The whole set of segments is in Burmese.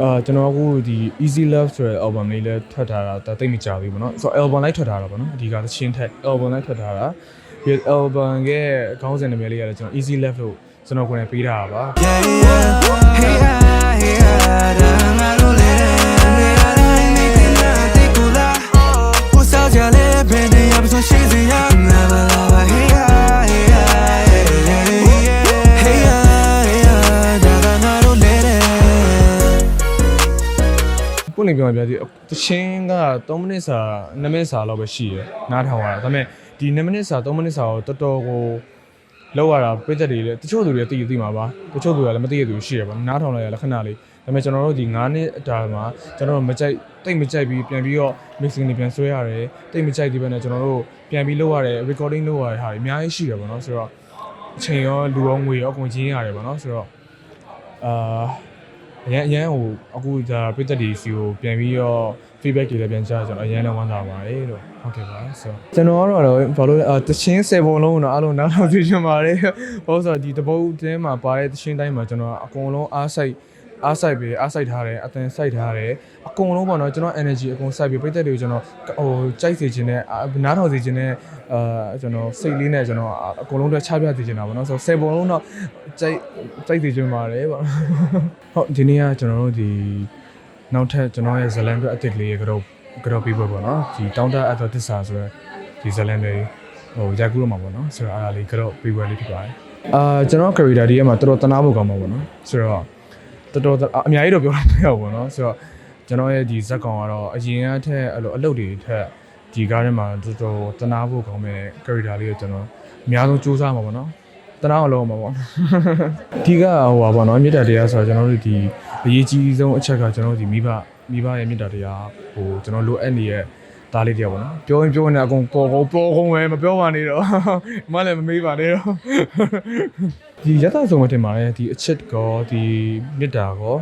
အာကျွန်တော်အခုဒီ Easy Love ဆိုတဲ့ album လေးလည်းထွက်ထားတာဒါသိပ်မကြဘူးပေါ့နော်ဆိုတော့ album လိုက်ထွက်ထားတာပေါ့နော်အဓိကသချင်းထက် album လိုက်ထွက်ထားတာဒီ album ရဲ့ခေါင်းစဉ်နာမည်လေးရတယ်ကျွန်တော် Easy Love လို့ကျွန်တော်ကိုယ်တိုင်ပေးထားတာပါ Yeah, yeah. Hey, ah, hey, ပုံလင်ပြောပြပြဒီတချင်းက3မိနစ်စာ2မိနစ်စာလောက်ပဲရှိရယ်နားထောင်ရတာဒါပေမဲ့ဒီ2မိနစ်စာ3မိနစ်စာကိုတော်တော်ကိုလောက်ရတာပြည့်သက်တွေလည်းတချို့သူတွေသိသိမှာပါတချို့သူတွေကလည်းမသိရသူရှိရပါနားထောင်လိုက်ရလခဏလေးဒါပေမဲ့ကျွန်တော်တို့ဒီ9နှစ်အတာမှာကျွန်တော်တို့မကြိုက်တိတ်မကြိုက်ပြီးပြန်ပြီးတော့ mixing တွေပြန်ဆွဲရတယ်တိတ်မကြိုက်သေးဘဲနဲ့ကျွန်တော်တို့ပြန်ပြီးလုပ်ရတယ် recording လုပ်ရတဲ့ဟာတွေအများကြီးရှိတယ်ပေါ့နော်ဆိုတော့အချိန်ရောလူရောငွေရောအကုန်ချင်းရတယ်ပေါ့နော်ဆိုတော့အာ အရင်အရင်ဟိုအခုဒါပြည်သက်ဒီစီကိုပြန်ပြီးတော့ feedback တွေလည်းပြန်ကြားကျွန်တော်အရင်လည်းဝမ်းသာပါတယ်လို့ဟုတ်ကဲ့ပါဆိုကျွန်တော်ကတော့ဘာလို့လဲအတချင်း7ပုံလုံးတော့အားလုံးနားထောင်သိချင်ပါတယ်ဘာလို့ဆိုတော့ဒီတပုတ်တင်းမှာပါတဲ့တချင်းတိုင်းမှာကျွန်တော်အကုန်လုံးအားစိုက် အားစိုက်ပြီးအားစိုက်ထားတယ်အသင်စိုက်ထားတယ်အကုန်လုံးပေါ့နော်ကျွန်တော် energy အကုန်စိုက်ပြီးပြည်သက်တွေကိုကျွန်တော်ဟိုကြိုက်စေခြင်းနဲ့နားထောင်စေခြင်းနဲ့အာကျွန်တော်စိတ်လေးနဲ့ကျွန်တော်အကုန်လုံးအတွက်ချပြစေခြင်းတာပေါ့နော်ဆိုတော့7ပုံလုံးတော့ကြိုက်ကြိုက်စေခြင်းပါတယ်ပေါ့ဟုတ်ဒီနေ့ကကျွန်တော်တို့ဒီနောက်ထပ်ကျွန်တော်ရဲ့ဇလန်အတွက်အစ်စ်ကလေးရဲ့ကတော့ကတော့ပြီးဖို့ပေါ့နော်ဒီတောင်းတအပ်တော်တစ္ဆာဆိုရယ်ဒီဇလန်လေးဟိုရိုက်ကူးတော့မှာပေါ့နော်ဆိုတော့အားလေးကတော့ပြီးပွဲလေးဖြစ်ပါတယ်အာကျွန်တော် character ဒီထဲမှာတော်တော်တနာဖို့ကောင်းမှာပေါ့နော်ဆိုတော့ တော်တော်အများကြီးတော့ပြောလို့မရဘူးပေါ့နော်ဆိုတော့ကျွန်တော်ရဲ့ဒီဇက်ကောင်ကတော့အရင်ကထက်အဲ့လိုအလုပ်တွေထက်ဒီကားထဲမှာတော်တော်တနာဖို့ကောင်းမဲ့ character လေးကိုကျွန်တော်အများဆုံးစူးစမ်းမှာပေါ့နော်တနာအောင်လုပ်မှာပေါ့အဓိကဟိုပါပေါ့နော်မေတ္တာတရားဆိုတော့ကျွန်တော်တို့ဒီအရေးကြီးဆုံးအချက်ကကျွန်တော်တို့ဒီမိဘမိဘရဲ့မေတ္တာတရားဟိုကျွန်တော်လိုအပ်နေတဲ့ သားလေးတရားပေါ့နော်ပြောရင်ပြောနေအကုန်ပေါ်ကုန်ပေါ်ကုန်ပဲမပြောပါနဲ့တော့မလည်းမမေးပါနဲ့တော့ဒီရတဆုံးမတင်ပါနဲ့ဒီအချက်ကောဒီမေတ္တာကော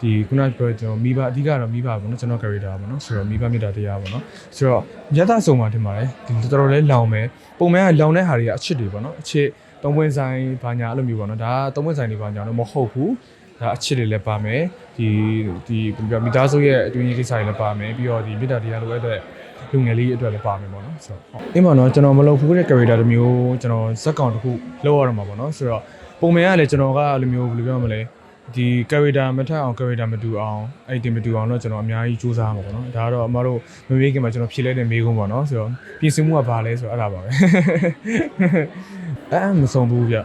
ဒီခုနပြောကျွန်တော်မိဘအဓိကတော့မိဘပေါ့နော်ကျွန်တော် character ပေါ့နော်ဆိုတော့မိဘမေတ္တာတရားပေါ့နော်ဆိုတော့ရတဆုံးမတင်ပါတယ်ဒီတော်တော်လေးလောင်မယ်ပုံမှန်ကလောင်တဲ့ဟာတွေကအချစ်တွေပေါ့နော်အချစ်သုံးပွင့်ဆိုင်ဘာညာအဲ့လိုမျိုးပေါ့နော်ဒါကသုံးပွင့်ဆိုင်တွေဘာညာတော့မဟုတ်ဘူးဒါအချစ်တွေလည်းပါမယ်ဒီဒီဘယ်လိုပြောမိသားစုရဲ့အတွင်းရေးကိစ္စတွေလည်းပါမယ်ပြီးတော့ဒီမေတ္တာတရားလိုအတွက် လူငယ်လေးအတွက်လည်းပါမယ်ပေါ့နော်ဆိုတော့ဟုတ်အင်းပါနော်ကျွန်တော်မလုပ်ဘူးတဲ့ character တစ်မျိုးကျွန်တော်ဇက်ကောင်တစ်ခုလုပ်ရတော့မှာပေါ့နော်ဆိုတော့ပုံမှန်ကလည်းကျွန်တော်ကအဲ့လိုမျိုးဘယ်လိုပြောမလဲဒီ character မထက်အောင် character မတူအောင်အဲ့ဒီမတူအောင်တော့ကျွန်တော်အများကြီးစူးစမ်းမှာပေါ့နော်ဒါကတော့အမတို့မမေးခင်မှာကျွန်တော်ဖြေလိုက်တဲ့မေးခွန်းပေါ့နော်ဆိုတော့ပြင်ဆင်မှုကဘာလဲဆိုတော့အဲ့ဒါပါပဲအဲမဆုံးဘူးဗျ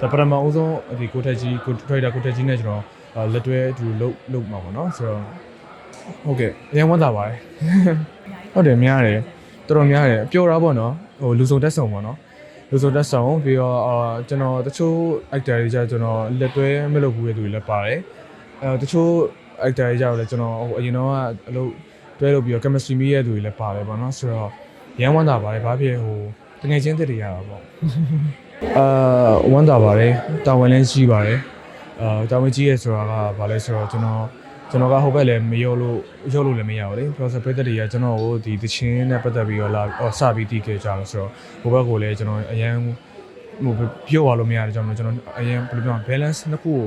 ဒါပထမအဆုံးဒီကိုထက်ကြီးကိုထရိုက်တာကိုထက်ကြီးနဲ့ကျွန်တော်အာလက်တွဲအတူလုတ်လုတ်မှာပေါ့နော်ဆိုတော့ဟုတ်ကဲ့အရင်ဝမ်းသာပါတယ် ဟုတ်တယ်များတယ်တော်တော်များတယ်ပျော်တာပေါ့နော်ဟိုလူစုံတက်ဆုံပေါ့နော်လူစုံတက်ဆုံပြီးတော့အာကျွန်တော်တချို့ actor တွေကြကျွန်တော်လက်တွဲမလုပ်ဘူးတဲ့သူတွေလည်းပါတယ်အဲတချို့ actor တွေကြတော့လည်းကျွန်တော်ဟိုအရင်တော့ကအလုပ်တွဲလုပ်ပြီးတော့ chemistry မိရဲ့သူတွေလည်းပါတယ်ပေါ့နော်ဆိုတော့ရမ်းဝမ်းသာပါတယ်ဘာဖြစ်ဟိုတကယ်ချင်းတက်တွေရတာပေါ့အာဝမ်းသာပါတယ်တာဝန်လည်းကြီးပါတယ်အာတာဝန်ကြီးရဲဆိုတာကဘာလဲဆိုတော့ကျွန်တော် ကျွန်တော်ကဟိုဘက်လည်းမရောလို့ရောလို့လည်းမရဘူးလေ process ပိတ်သက်တွေကကျွန်တော်ကိုဒီတချင်းနဲ့ပတ်သက်ပြီးတော့လာဟောစပြီးတည်ခဲ့ကြလို့ဆိုတော့ဟိုဘက်ကိုလည်းကျွန်တော်အရန်ဟိုပြောရလို့မရတဲ့ကြောင့်ကျွန်တော်အရန်ဘယ်လိုပြော balance နှစ်ခုကို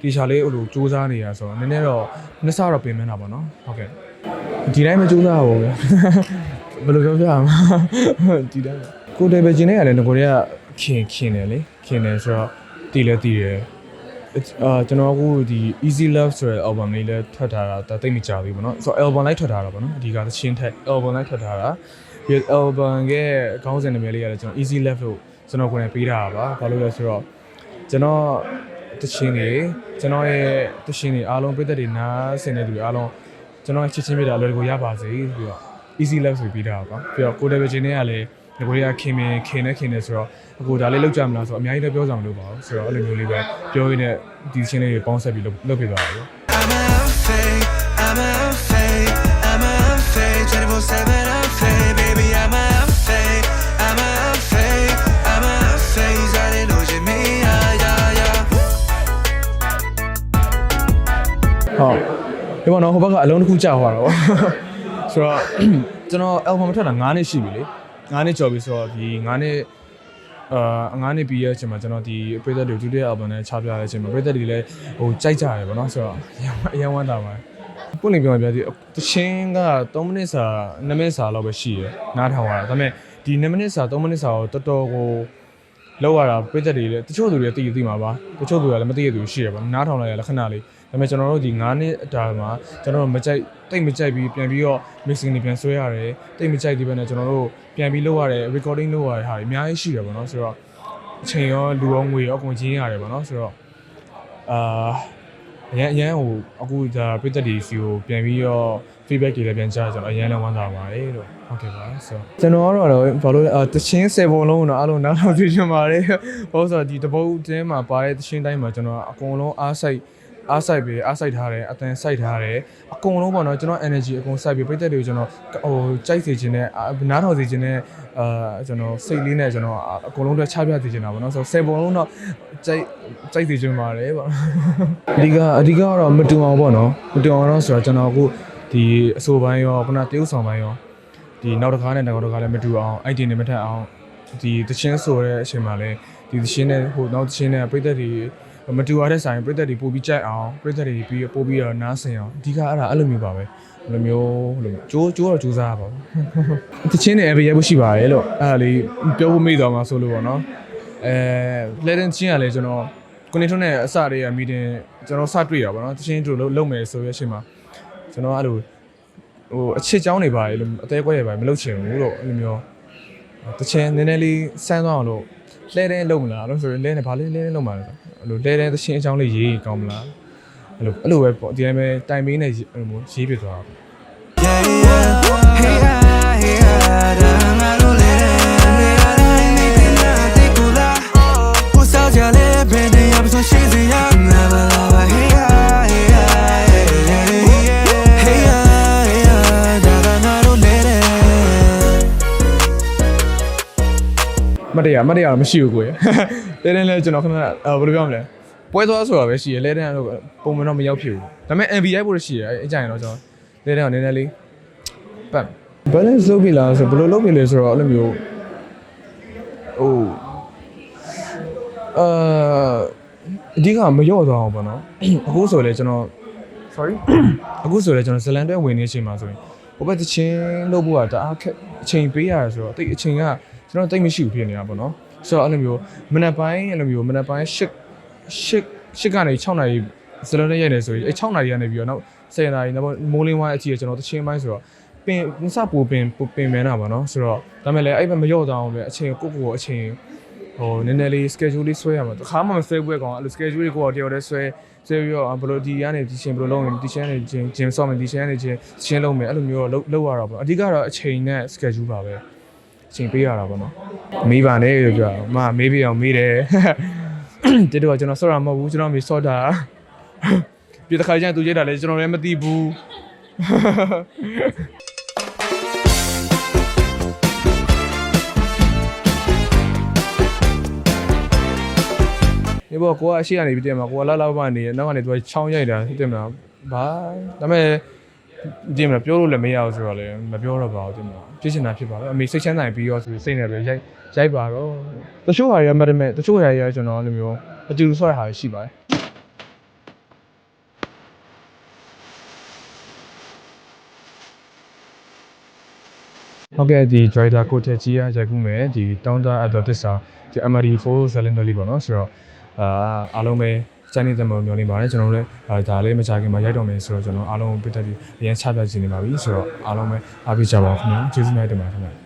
တေချာလေးဟိုလိုစူးစမ်းနေရဆိုတော့နည်းနည်းတော့နှစ်ဆတော့ပြင်မနေတာပေါ့နော်ဟုတ်ကဲ့ဒီတိုင်းမစူးစမ်းဘူးဗျဘယ်လိုပြောပြရမလဲဒီတိုင်းကိုတယ်ပဲဂျင်းနဲ့ကလည်းငကိုတွေကခင်ခင်တယ်လေခင်တယ်ဆိုတော့တည်လဲတည်တယ် အာကျွန်တော်အခုဒီ Easy Love ဆိုတဲ့ album လေးလည်းထွက်ထားတာဒါသိပ်မကြဘူးပေါ့နော်ဆိုတော့ album လိုက်ထွက်ထားတာပေါ့နော်အဓိကသချင်းထက် album လိုက်ထွက်ထားတာဒီ album ရဲ့ခေါင်းစဉ်နာမည်လေးရတယ်ကျွန်တော် Easy Love လို့ကျွန်တော်ကိုယ်တိုင်ပေးထားတာပါဘာလို့လဲဆိုတော့ကျွန်တော်တချင်းတွေကျွန်တော်ရဲ့တချင်းတွေအားလုံးပြည့်တဲ့တွေနားဆင်တဲ့သူတွေအားလုံးကျွန်တော်ရဲ့ချစ်ချင်းပြတာအလွယ်တကူရပါစေပြီးတော့ easy love ဆိုပြီးတာပါပြီးတော့ကိုယ်တပည့်ချင်းတွေကလည်း ဒီကိုတွေကခင်မင်ခင်နေခင်နေဆိုတော့အခုဒါလေးလောက်ကြမလားဆိုတော့အများကြီးလည်းပြောဆောင်လို့ပါဘူးဆိုတော့အဲ့လိုမျိုးလေးပဲပြောရင်းနဲ့ဒီချင်းလေးတွေပေါင်းဆက်ပြီးလုပ်လုပ်ပြသွားတာပေါ့ I'm a fake, I'm a fake, I'm a fake, 24/7 I'm fake, baby, I'm a fake, I'm a fake, I'm a fake, ဇာတ်လို့ချင်မီယာယာယာဟုတ်ဒီမှာတော့ဟိုဘက်ကအလုံးတစ်ခုကြာသွားတော့ဆိုတော့ကျွန်တော် album ထွက်တာ9နှစ်ရှိပြီလေ 9နှစ်ကျော်ပြီဆိုတော့ဒီ9နှစ်အာ9နှစ်ပြီးရဲ့အချိန်မှာကျွန်တော်ဒီပြည်သက်တွေဒုတိယ album နဲ့ချပြတဲ့အချိန်မှာပြည်သက်တွေလည်းဟိုကြိုက်ကြတယ်ပေါ့နော်ဆိုတော့အရင်အရင်ဝမ်းသာပါတယ်ပွင့်လင်းပြောပြဒီတချင်းက3မိနစ်စာ2မိနစ်စာလောက်ပဲရှိရယ်နားထောင်ရတာဒါပေမဲ့ဒီ2မိနစ်စာ3မိနစ်စာကိုတော်တော်ကို လောက်ရတာပြည့်သက်တွေလေတချို့သူတွေသိသိမှာပါတချို့သူတွေကလည်းမသိရသူရှိရပါနားထောင်လိုက်ရလက္ခဏာလေးဒါပေမဲ့ကျွန်တော်တို့ဒီ9နှစ်အတာမှာကျွန်တော်တို့မကြိုက်တိတ်မကြိုက်ပြီးပြန်ပြီးတော့ mixing တွေပြန်ဆွဲရတယ်တိတ်မကြိုက်ဒီဘက်နဲ့ကျွန်တော်တို့ပြန်ပြီးလုပ်ရတယ် recording လုပ်ရတဲ့ဟာတွေအများကြီးရှိတယ်ပေါ့နော်ဆိုတော့အချိန်ရောလူရောငွေရောအကုန်ချင်းရတယ်ပေါ့နော်ဆိုတော့အာအရင်အရင်ဟိုအခုဒါပြည်သက်ဒီစီကိုပြန်ပြီးတော့ feedback တွေလည်းပြန်ကြားကျွန်တော်အရင်လည်းဝမ်းသာပါတယ်လို့ဟုတ်ကဲ့ပါဆိုကျွန်တော်ကတော့ဘာလို့လဲအတချင်း7ပုံလုံးတော့အားလုံးနားထောင်ကြည့်ချင်ပါတယ်ဘာလို့ဆိုတော့ဒီတပုတ်တင်းမှာပါတဲ့တချင်းတိုင်းမှာကျွန်တော်အကုန်လုံးအားစိုက်အားစိုက်ပြီးအားစိုက်ထားတယ်အတန်စိုက်ထားတယ်အကုန်လုံးပေါ့နော်ကျွန်တော် energy အကုန်စိုက်ပြီးပြည်သက်တွေကိုကျွန်တော်ဟိုကြိုက်စေခြင်းနဲ့နားထောင်စေခြင်းနဲ့အာကျွန်တော်စိတ်လေးနဲ့ကျွန်တော်အကုန်လုံးတော့ချပြစေခြင်းတာပေါ့နော်ဆိုတော့7ပုံလုံးတော့ကြိုက်ကြိုက်စေခြင်းပါတယ်ပေါ့အဓိကအဓိကကတော့မတူအောင်ပေါ့နော်မတူအောင်တော့ဆိုတော့ကျွန်တော်အခု ဒီအဆိုပိုင်းရောခုနတရုပ်ဆောင်ပိုင်းရောဒီနောက်တစ်ခါနဲ့နောက်တစ်ခါလည်းမတူအောင်အဲ့ဒီနေမထက်အောင်ဒီသချင်းဆိုတဲ့အချိန်မှာလည်းဒီသချင်းနဲ့ဟိုနောက်သချင်းနဲ့ပြည့်သက်တွေမတူရတဲ့ဆိုင်ပြည့်သက်တွေပို့ပြီးကြိုက်အောင်ပြည့်သက်တွေပြီးပို့ပြီးတော့နားဆင်အောင်အဓိကအဲ့ဒါအဲ့လိုမျိုးပါပဲအဲ့လိုမျိုးဟိုလိုကျိုးကျိုးတော့ကျိုးစားရပါဘူးသချင်းနဲ့အပြည့်ရဖို့ရှိပါတယ်လို့အဲ့ဒါလေးပြောဖို့မိသွားမှာဆိုလို့ပေါ့နော်အဲလက်တင်ချင်းကလည်းကျွန်တော်ကိုနေထွန်းနဲ့အစတည်းကမီတင်ကျွန်တော်စတွေ့တာပေါ့နော်တချင်းတို့လုံမယ်ဆိုရအချိန်မှာ ကျွန်တော်အဲ့လိုဟိုအချစ်ချောင်းနေပါလေလို့အသေးကွဲရပါမလုပ်ချင်ဘူးလို့အဲ့လိုမျိုးတချင်းနည်းနည်းလေးစမ်းသွားအောင်လို့လဲတဲ့လုံမလားလို့ဆိုရင်လဲနေဘာလေးလဲတဲ့လုံမှာလဲအဲ့လိုလဲတဲ့တချင်းအချောင်းလေးရေးရင်ကောင်းမလားအဲ့လိုအဲ့လိုပဲပေါ့ဒီတိုင်းပဲတိုင်မင်းနဲ့အဲ့လိုမျိုးရေးပြသွားတာ တ်တရားမတ်တရားတော့မရှိဘူးကိုရလဲတဲ့လဲကျွန်တော်ခဏအဲဘယ်လိုပြောမလဲပွဲသွားဆိုတာပဲရှိရလဲတဲ့ကတော့ပုံမှန်တော့မရောက်ဖြစ်ဘူးဒါပေမဲ့ MV ရိုက်ဖို့ရှိရအဲအကြိုင်တော့ကျွန်တော်လဲတဲ့ကနည်းနည်းလေးပတ် balance လုပ်ပြီလားဆိုဘယ်လိုလုပ်ပြီလဲဆိုတော့အဲ့လိုမျိုးဟိုအာအဓိကမရော့သွားအောင်ပေါ့နော်အခုဆိုလေကျွန်တော် sorry အခုဆိုလေကျွန်တော်ဇလန်တွဲဝင်နေချိန်မှာဆိုရင်ဟိုဘက်တချင်းလုပ်ဖို့ကတအားခက်အချိန်ပေးရတယ်ဆိုတော့တိတ်အချိန်က ကျွန်တော်တိတ်မရှိဘူးဖြစ်နေတာပေါ့နော်ဆိုတော့အဲ့လိုမျိုးမနက်ပိုင်းအဲ့လိုမျိုးမနက်ပိုင်း၈၈၈ကနေ6နာရီဇလန်တွဲရိုက်နေဆိုရင်အဲ့6နာရီကနေပြီးတော့နောက်10နာရီနောက်မိုးလင်းဝိုင်းအထိကျွန်တော်တချင်းပိုင်းဆိုတော့ပင်စပူပင်ပင်မဲတာပေါ့နော်ဆိုတော့ဒါမဲ့လည်းအဲ့ဘက်မရော့သွားအောင်ပဲအချိန်ကိုကိုကိုအချိန်ဟိုနည်းနည်းလေး schedule လေးဆွဲရမှာတခါမှမဆွဲဘူးကောင်အဲ့လို schedule လေးကိုတော့တယောက်တည်းဆွဲဆွဲပြီးတော့ဘယ်လိုဒီကနေဒီချင်းဘယ်လိုလုပ်ရင်ဒီချင်းကနေချင်းဂျင်ဆော့မယ်ဒီချင်းကနေချင်းချင်းလုပ်မယ်အဲ့လိုမျိုးတော့လုပ်လုပ်ရတာပေါ့အဓိကတော့အချိန်နဲ့ schedule ပါပဲ အချိန်ပေးရတာပေါ့နော်မေးပါနဲ့လို့ပြောမမေးပြအောင်မေးတယ်တိတော့ကျွန်တော်ဆော့ရမဟုတ်ဘူးကျွန်တော်မေးဆော့တာပြီးတခါကျရင်သူရိုက်တာလည်းကျွန်တော်လည်းမသိဘူးဒီဘောကိုကအရှိကနေပြီးတည်းမှာကိုကလောက်လောက်ပါနေရနောက်ကနေသူကချောင်းရိုက်တာသိမလားဘာဒါပေမဲ့ ဒီမှာပြောလို့လည်းမရဘူးဆိုတော့လည်းမပြောတော့ပါဘူးဒီမှာပြည့်ချင်တာဖြစ်ပါတော့အမေစိတ်ချမ်းသာပြီးရောဆိုစိတ်နဲ့ပဲရိုက်ရိုက်ပါတော့တချို့ဟာတွေကမတ်မဲ့တချို့ဟာတွေကကျွန်တော်လိုမျိုးအတူတူဆော့ရတာရှိပါတယ်ဟုတ်ကဲ့ဒီ driver ကိုတက်ကြီးရရိုက်ခုမယ်ဒီတောင်းတအပ်တော့တစ္ဆာဒီ MRD4 cylinder လေးပေါ့နော်ဆိုတော့အာအားလုံးပဲ စနေတယ်မမျောနေပါတယ်ကျွန်တော်တို့လည်းအာဒါလေးမကြခင်မှာရိုက်တော့မယ်ဆိုတော့ကျွန်တော်အားလုံးပြတ်တက်ပြီးအရင်ချပြချင်နေပါပြီဆိုတော့အားလုံးပဲအားပေးကြပါဦးခင်ဗျာကျေးဇူးများတင်ပါတယ်ခင်ဗျာ